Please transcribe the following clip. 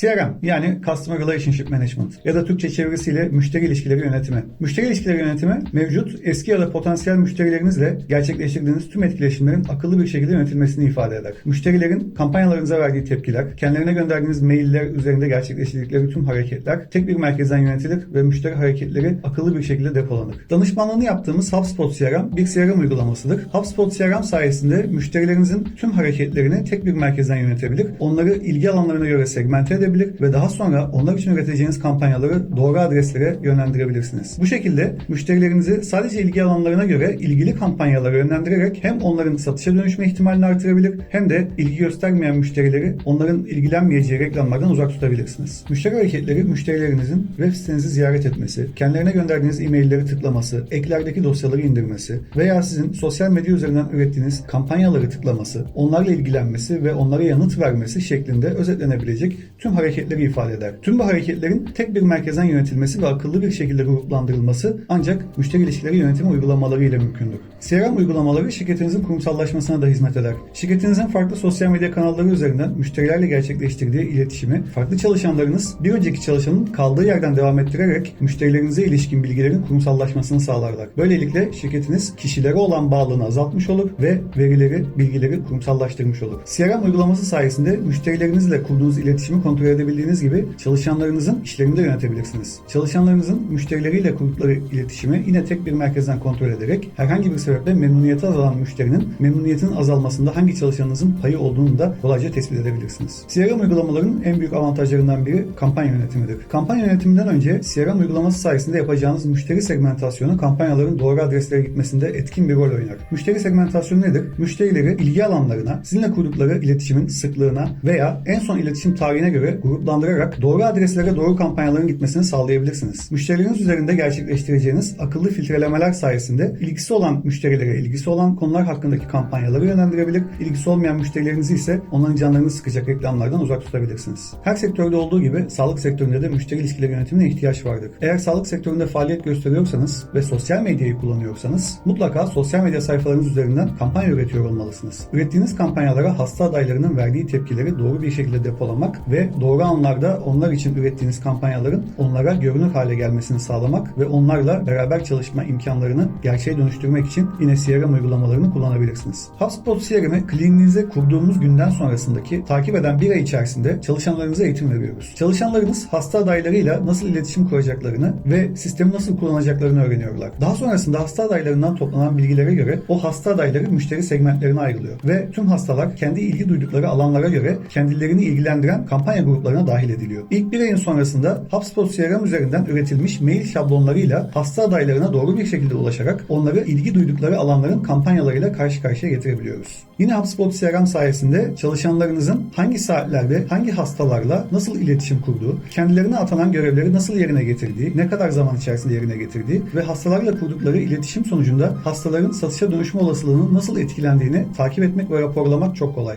CRM yani Customer Relationship Management ya da Türkçe çevirisiyle müşteri ilişkileri yönetimi. Müşteri ilişkileri yönetimi mevcut, eski ya da potansiyel müşterilerinizle gerçekleştirdiğiniz tüm etkileşimlerin akıllı bir şekilde yönetilmesini ifade eder. Müşterilerin kampanyalarınıza verdiği tepkiler, kendilerine gönderdiğiniz mailler üzerinde gerçekleştirdikleri tüm hareketler tek bir merkezden yönetilir ve müşteri hareketleri akıllı bir şekilde depolanır. Danışmanlığını yaptığımız HubSpot CRM bir CRM uygulamasıdır. HubSpot CRM sayesinde müşterilerinizin tüm hareketlerini tek bir merkezden yönetebilir. Onları ilgi alanlarına göre segmente edebilir ve daha sonra onlar için üreteceğiniz kampanyaları doğru adreslere yönlendirebilirsiniz. Bu şekilde müşterilerinizi sadece ilgi alanlarına göre ilgili kampanyalara yönlendirerek hem onların satışa dönüşme ihtimalini artırabilir hem de ilgi göstermeyen müşterileri onların ilgilenmeyeceği reklamlardan uzak tutabilirsiniz. Müşteri hareketleri müşterilerinizin web sitenizi ziyaret etmesi, kendilerine gönderdiğiniz e-mailleri tıklaması, eklerdeki dosyaları indirmesi veya sizin sosyal medya üzerinden ürettiğiniz kampanyaları tıklaması, onlarla ilgilenmesi ve onlara yanıt vermesi şeklinde özetlenebilecek tüm hareketleri ifade eder. Tüm bu hareketlerin tek bir merkezden yönetilmesi ve akıllı bir şekilde gruplandırılması ancak müşteri ilişkileri yönetimi uygulamaları ile mümkündür. CRM uygulamaları şirketinizin kurumsallaşmasına da hizmet eder. Şirketinizin farklı sosyal medya kanalları üzerinden müşterilerle gerçekleştirdiği iletişimi farklı çalışanlarınız bir önceki çalışanın kaldığı yerden devam ettirerek müşterilerinize ilişkin bilgilerin kurumsallaşmasını sağlarlar. Böylelikle şirketiniz kişilere olan bağlılığını azaltmış olur ve verileri, bilgileri kurumsallaştırmış olur. CRM uygulaması sayesinde müşterilerinizle kurduğunuz iletişimi kontrol edebildiğiniz gibi çalışanlarınızın işlerini de yönetebilirsiniz. Çalışanlarınızın müşterileriyle kurdukları iletişimi yine tek bir merkezden kontrol ederek herhangi bir sebeple memnuniyeti azalan müşterinin memnuniyetinin azalmasında hangi çalışanınızın payı olduğunu da kolayca tespit edebilirsiniz. CRM uygulamaların en büyük avantajlarından biri kampanya yönetimidir. Kampanya yönetiminden önce CRM uygulaması sayesinde yapacağınız müşteri segmentasyonu kampanyaların doğru adreslere gitmesinde etkin bir rol oynar. Müşteri segmentasyonu nedir? Müşterileri ilgi alanlarına, sizinle kurdukları iletişimin sıklığına veya en son iletişim tarihine göre gruplandırarak doğru adreslere doğru kampanyaların gitmesini sağlayabilirsiniz. Müşterileriniz üzerinde gerçekleştireceğiniz akıllı filtrelemeler sayesinde ilgisi olan müşterilere ilgisi olan konular hakkındaki kampanyaları yönlendirebilir, ilgisi olmayan müşterilerinizi ise onların canlarını sıkacak reklamlardan uzak tutabilirsiniz. Her sektörde olduğu gibi sağlık sektöründe de müşteri ilişkileri yönetimine ihtiyaç vardır. Eğer sağlık sektöründe faaliyet gösteriyorsanız ve sosyal medyayı kullanıyorsanız mutlaka sosyal medya sayfalarınız üzerinden kampanya üretiyor olmalısınız. Ürettiğiniz kampanyalara hasta adaylarının verdiği tepkileri doğru bir şekilde depolamak ve doğru anlarda onlar için ürettiğiniz kampanyaların onlara görünür hale gelmesini sağlamak ve onlarla beraber çalışma imkanlarını gerçeğe dönüştürmek için yine CRM uygulamalarını kullanabilirsiniz. HubSpot CRM'i kliniğinize kurduğumuz günden sonrasındaki takip eden bir ay içerisinde çalışanlarınıza eğitim veriyoruz. Çalışanlarınız hasta adaylarıyla nasıl iletişim kuracaklarını ve sistemi nasıl kullanacaklarını öğreniyorlar. Daha sonrasında hasta adaylarından toplanan bilgilere göre o hasta adayları müşteri segmentlerine ayrılıyor ve tüm hastalar kendi ilgi duydukları alanlara göre kendilerini ilgilendiren kampanya gruplarına dahil ediliyor. İlk bir ayın sonrasında HubSpot CRM üzerinden üretilmiş mail şablonlarıyla hasta adaylarına doğru bir şekilde ulaşarak onları ilgi duydukları alanların kampanyalarıyla karşı karşıya getirebiliyoruz. Yine HubSpot CRM sayesinde çalışanlarınızın hangi saatlerde hangi hastalarla nasıl iletişim kurduğu, kendilerine atanan görevleri nasıl yerine getirdiği, ne kadar zaman içerisinde yerine getirdiği ve hastalarla kurdukları iletişim sonucunda hastaların satışa dönüşme olasılığının nasıl etkilendiğini takip etmek ve raporlamak çok kolay.